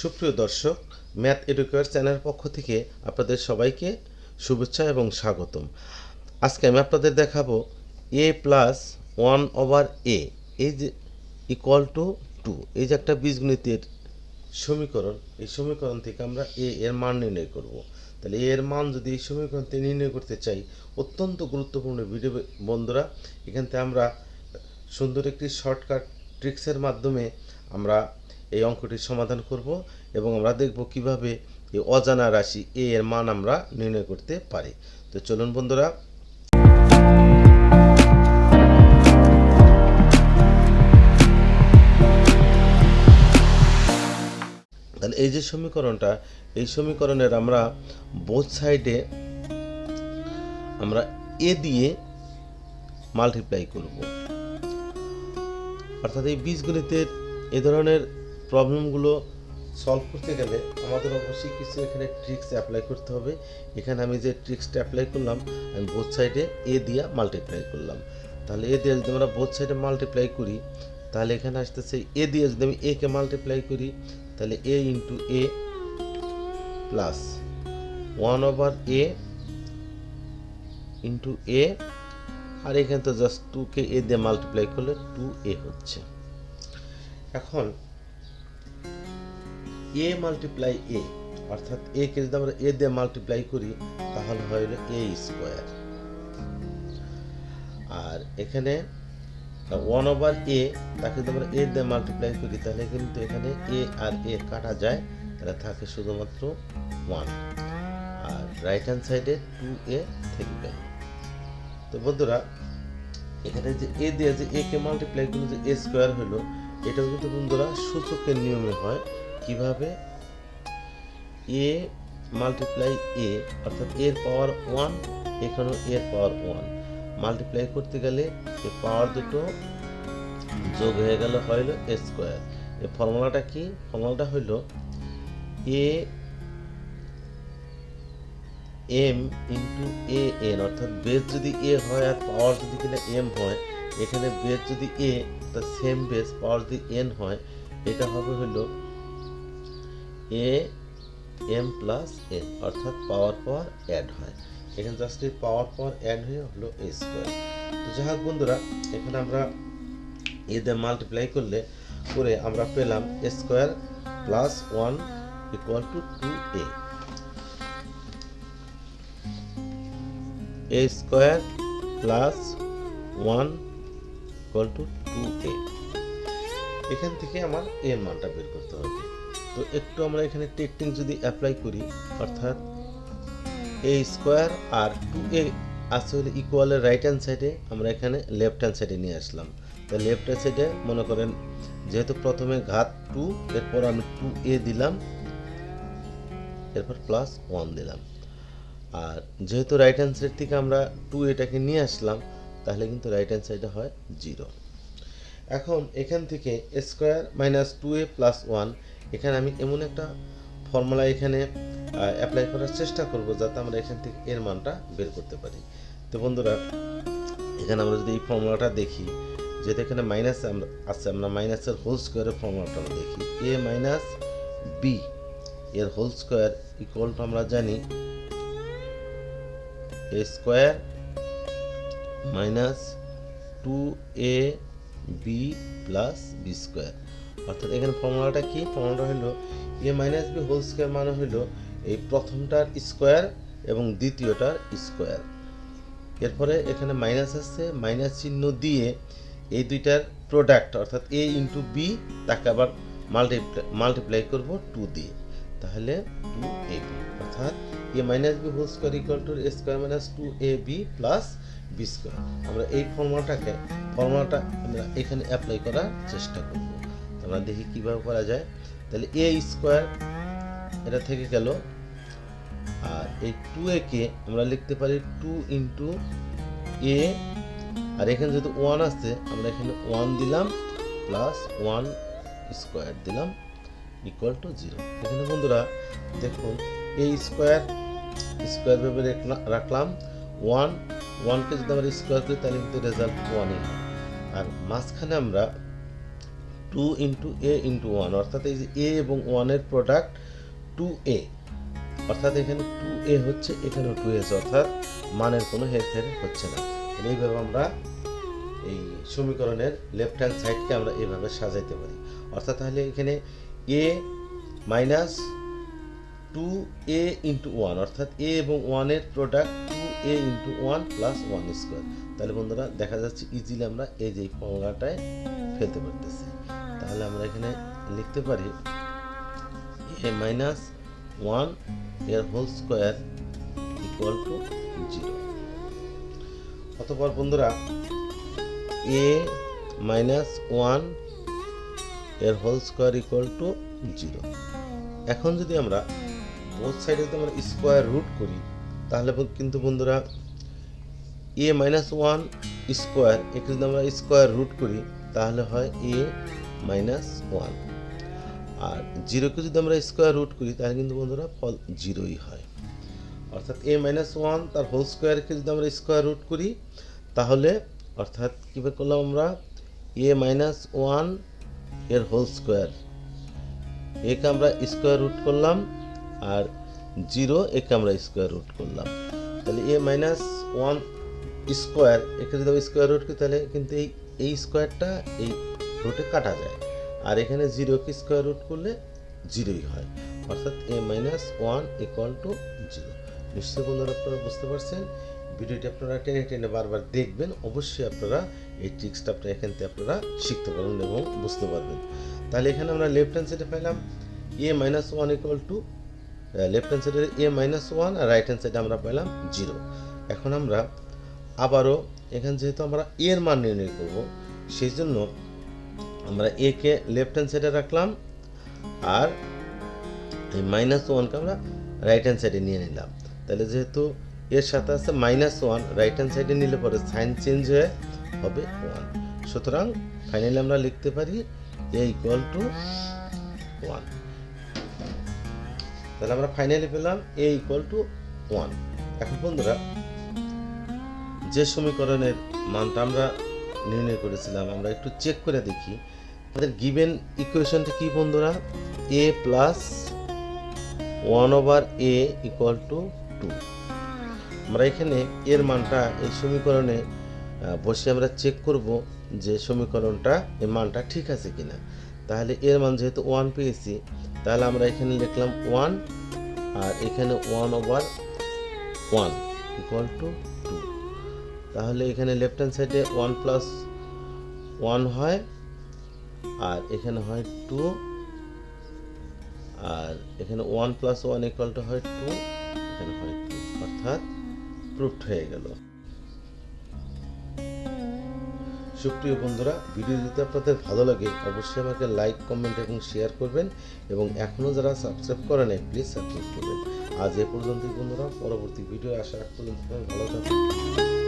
সুপ্রিয় দর্শক, math educare চ্যানেলের পক্ষ থেকে আপনাদের সবাইকে শুভেচ্ছা এবং স্বাগতম। আজকে আমি আপনাদের দেখাবো a plus one over a এই যে ইকুয়াল টু টু এই যে একটা বীজগণিতের সমীকরণ, এই সমীকরণ থেকে আমরা এ এর মান নির্ণয় করব। তাহলে এ এর মান যদি এই সমীকরণ থেকে নির্ণয় করতে চাই, অত্যন্ত গুরুত্বপূর্ণ ভিডিও বন্ধুরা, এখান থেকে আমরা সুন্দর একটি শর্টকাট ট্রিক্সের মাধ্যমে আমরা এই অঙ্কটির সমাধান করব এবং আমরা দেখব কীভাবে এই অজানা রাশি এ এর মান আমরা নির্ণয় করতে পারি। তো চলুন বন্ধুরা। তাহলে এই যে সমীকরণটা, এই সমীকরণের আমরা বোথ সাইডে আমরা এ দিয়ে মাল্টিপ্লাই করব। অর্থাৎ এই বীজগণিতের এ ধরনের প্রবলেমগুলো সলভ করতে গেলে আমাদের অবশ্যই কিছু এখানে ট্রিক্স অ্যাপ্লাই করতে হবে। এখানে আমি যে ট্রিক্সটা অ্যাপ্লাই করলাম, আমি বোথ সাইডে এ দিয়ে মাল্টিপ্লাই করলাম। তাহলে এ দিয়ে যদি আমরা বোথ সাইডে মাল্টিপ্লাই করি, তাহলে এখানে আসতেছে এ দিয়ে যদি আমি এ কে মাল্টিপ্লাই করি, তাহলে a into a plus one over a into a আর এখানে তো জাস্ট টুকে এ দিয়ে মাল্টিপ্লাই করলে টু এ হচ্ছে। এখন এ মাল্টিপ্লাই এ অর্থাৎ এ কে যদি আমরা এ দিয়ে মাল্টিপ্লাই করি, তাহলে হয় এ স্কোয়ার আর এখানে ওয়ান ওভার এ তাকে যদি আমরা এ দিয়ে মাল্টিপ্লাই করি, তাহলে কিন্তু এখানে এ আর এ কাটা যায়, তাহলে থাকে শুধুমাত্র ওয়ান আর রাইট হ্যান্ড সাইডে টু এ থেকে গেল তো বন্ধুরা, এখানে যে এ দিয়ে যে এ কে মাল্টিপ্লাই করলে যে এ স্কোয়ার হলো, এটাও কিন্তু বন্ধুরা সূচকের নিয়মে হয়। কীভাবে? এ মাল্টিপ্লাই এ অর্থাৎ এর পাওয়ার ওয়ান এখানেও এর পাওয়ার ওয়ান মাল্টিপ্লাই করতে গেলে এ পাওয়ার দুটো যোগ হয়ে গেল হইল এ স্কোয়ার এই ফর্মুলাটা কি? ফর্মুলাটা হইল a m into a n অর্থাৎ বেস যদি এ হয় আর পাওয়ার যদি কিনা এম হয়, এখানে বেস যদি এ তা সেম বেস পাওয়ার যদি এন হয়, এটা হবে হলো এ এম প্লাস এন অর্থাৎ পাওয়ার পাওয়ার অ্যাড হয়। এখানে জাস্ট এই পাওয়ার পাওয়ার অ্যাড হয়ে হলো এ স্কোয়ার তো যাই হোক বন্ধুরা, এখানে আমরা এ দিয়ে মাল্টিপ্লাই করলে করে আমরা পেলাম a square plus one equal to two a a square plus one equal to two a এখান থেকে আমার এর মানটা বের করতে হবে। তো একটু আমরা এখানে টেকটিং যদি অ্যাপ্লাই করি, অর্থাৎ এ স্কোয়ার আর টু এ আসলে ইকুয়ালের রাইট হ্যান্ড সাইডে আমরা এখানে লেফট হ্যান্ড সাইডে নিয়ে আসলাম। তো লেফট হ্যান্ড সাইডে মনে করেন যেহেতু প্রথমে ঘাত টু এরপর আমি টু এ দিলাম, এরপর প্লাস ওয়ান দিলাম। আর যেহেতু রাইট হ্যান্ড সাইড থেকে আমরা টু এটাকে নিয়ে আসলাম, তাহলে কিন্তু রাইট হ্যান্ড সাইডে হয় জিরো এখন এখান থেকে square minus two a plus one এখানে আমি এমন একটা ফর্মুলা এখানে অ্যাপ্লাই করার চেষ্টা করব যাতে আমরা এখান থেকে এর মানটা বের করতে পারি। তো বন্ধুরা, এখানে আমরা যদি এই ফর্মুলাটা দেখি, যেহেতু এখানে মাইনাস আমরা আছে, আমরা মাইনাসের হোল স্কোয়ারের ফর্মুলাটা আমরা দেখি। এ মাইনাস বি এর হোল স্কোয়ার ইকুয়াল টু আমরা জানি a square minus two a b plus b square অর্থাৎ এখানে ফর্মুলাটা কি? ফর্মুলাটা হলো a minus b whole square মানে হলো এই প্রথমটার স্কোয়ার এবং দ্বিতীয়টার স্কোয়ার এরপরে এখানে মাইনাস আসছে মাইনাস চিহ্ন দিয়ে এই দুইটার প্রোডাক্ট অর্থাৎ এ ইন্টু বি তাকে আবার মাল্টিপ্লাই মাল্টিপ্লাই করব টু দিয়ে। তাহলে টু এ বি অর্থাৎ a minus b whole square equal to a square minus two a b plus b square আমরা এই ফর্মুলাটাকে, ফর্মুলাটা আমরা এখানে অ্যাপ্লাই করার চেষ্টা করব। আমরা দেখি কীভাবে করা যায়। তাহলে এ স্কোয়ার এটা থেকে গেল। আর এই টু এ কে আমরা লিখতে পারি টু ইন্টু এ আর এখানে যেহেতু ওয়ান আছে, আমরা এখানে ওয়ান দিলাম প্লাস ওয়ান স্কোয়ার দিলাম ইকুয়াল টু জিরো এখানে বন্ধুরা, দেখুন এ স্কোয়ার স্কোয়ার ভেবে রাখলা- রাখলাম। ওয়ান ওয়ানকে যদি আমরা স্কোয়ার করি, তাহলে কিন্তু রেজাল্ট ওয়ানই হয়। আর মাঝখানে আমরা two into a into one অর্থাৎ এই যে এ এবং ওয়ানের প্রোডাক্ট টু এ অর্থাৎ এখানে টু এ হচ্ছে, এখানেও টু এস অর্থাৎ মানের কোনো হেরফের হচ্ছে না। এইভাবে আমরা এই সমীকরণের লেফট হ্যান্ড সাইডকে আমরা এইভাবে সাজাইতে পারি। অর্থাৎ তাহলে এখানে a minus two a into one অর্থাৎ এ এবং ওয়ানের product two a into one plus one square তাহলে বন্ধুরা, দেখা যাচ্ছে ইজিলি আমরা এই যে ফর্মুলাটায় ফেলতে পারতেছি। তাহলে আমরা এখানে লিখতে পারি এ মাইনাস ওয়ানের whole square equal to zero অতপর বন্ধুরা এ মাইনাস ওয়ানের whole square equal to zero এখন যদি আমরা বোথ সাইডে যদি আমরা স্কোয়ার রুট করি, তাহলে কিন্তু বন্ধুরা এ মাইনাস ওয়ান স্কোয়ার একে যদি আমরা স্কোয়ার রুট করি, তাহলে হয় এ মাইনাস ওয়ান আর জিরোকে যদি আমরা স্কোয়ার রুট করি, তাহলে কিন্তু বন্ধুরা ফল জিরোই হয়। অর্থাৎ এ মাইনাস ওয়ান তার হোল স্কোয়ারকে যদি আমরা স্কোয়ার রুট করি, তাহলে অর্থাৎ কীভাবে করলাম আমরা? এ মাইনাস ওয়ানের হোল স্কোয়ার একে আমরা স্কোয়ার রুট করলাম, আর জিরো একে আমরা স্কোয়ার রুট করলাম। তাহলে এ মাইনাস ওয়ান স্কোয়ার একে যদি স্কোয়ার রুট করি, তাহলে কিন্তু এই এই স্কোয়ারটা এই রুটে কাটা যায়। আর এখানে জিরোকে স্কোয়ার রুট করলে জিরোই হয়। অর্থাৎ a minus one equal to zero নিশ্চয়ই বন্ধুরা আপনারা বুঝতে পারছেন? ভিডিওটি আপনারা টেনে টেনে বারবার দেখবেন। অবশ্যই আপনারা এই ট্রিক্সটা আপনারা এখান থেকে আপনারা শিখতে পারবেন এবং বুঝতে পারবেন। তাহলে এখানে আমরা লেফট হ্যান্ড সাইডে পেলাম a minus one equal to left hand সাইডে এ মাইনাস ওয়ান আর রাইট হ্যান্ড সাইডে আমরা পেলাম জিরো এখন আমরা আবারও এখানে যেহেতু আমরা এর মান নির্ণয় করব, সেই জন্য আমরা এ কে লেফট হ্যান্ড সাইডে রাখলাম, আর এই মাইনাস ওয়ানকে আমরা রাইট হ্যান্ড সাইডে নিয়ে নিলাম। তাহলে যেহেতু এর সাথে আছে মাইনাস ওয়ান রাইট হ্যান্ড সাইডে নিলে পরে সাইন চেঞ্জ হয়ে হবে ওয়ান সুতরাং ফাইনালি আমরা লিখতে পারি এ ইকুয়াল টু ওয়ান তাহলে আমরা ফাইনালি পেলাম এ ইকুয়াল টু ওয়ান এখন বন্ধুরা, যে সমীকরণের মানটা আমরা নির্ণয় করেছিলাম, আমরা একটু চেক করে দেখি। আমাদের গিভেন ইকুয়েশনটা কি বন্ধুরা? A plus one over a equal to two আমরা এখানে এর মানটা এই সমীকরণে বসে আমরা চেক করব যে সমীকরণটা এই মানটা ঠিক আছে কিনা। তাহলে এর মান যেহেতু ওয়ান পেয়েছি, তাহলে আমরা এখানে লিখলাম ওয়ান আর এখানে one over one equal to two তাহলে এখানে লেফট হ্যান্ড সাইডে ওয়ান প্লাস ওয়ান হয় আর এখানে হয় টু আর এখানে one plus one equal to হয় টু এখানে হয় টু অর্থাৎ প্রুফড হয়ে গেল। সুপ্রিয় বন্ধুরা ভিডিও যদি আপনাদের ভালো লাগে, অবশ্যই আমাকে লাইক কমেন্ট এবং শেয়ার করবেন এবং এখনও যারা সাবস্ক্রাইব করে নাই প্লিজ সাবস্ক্রাইব করবেন। আজ এ পর্যন্তই বন্ধুরা, পরবর্তী ভিডিও আসা আগ পর্যন্ত ভালো থাকুন।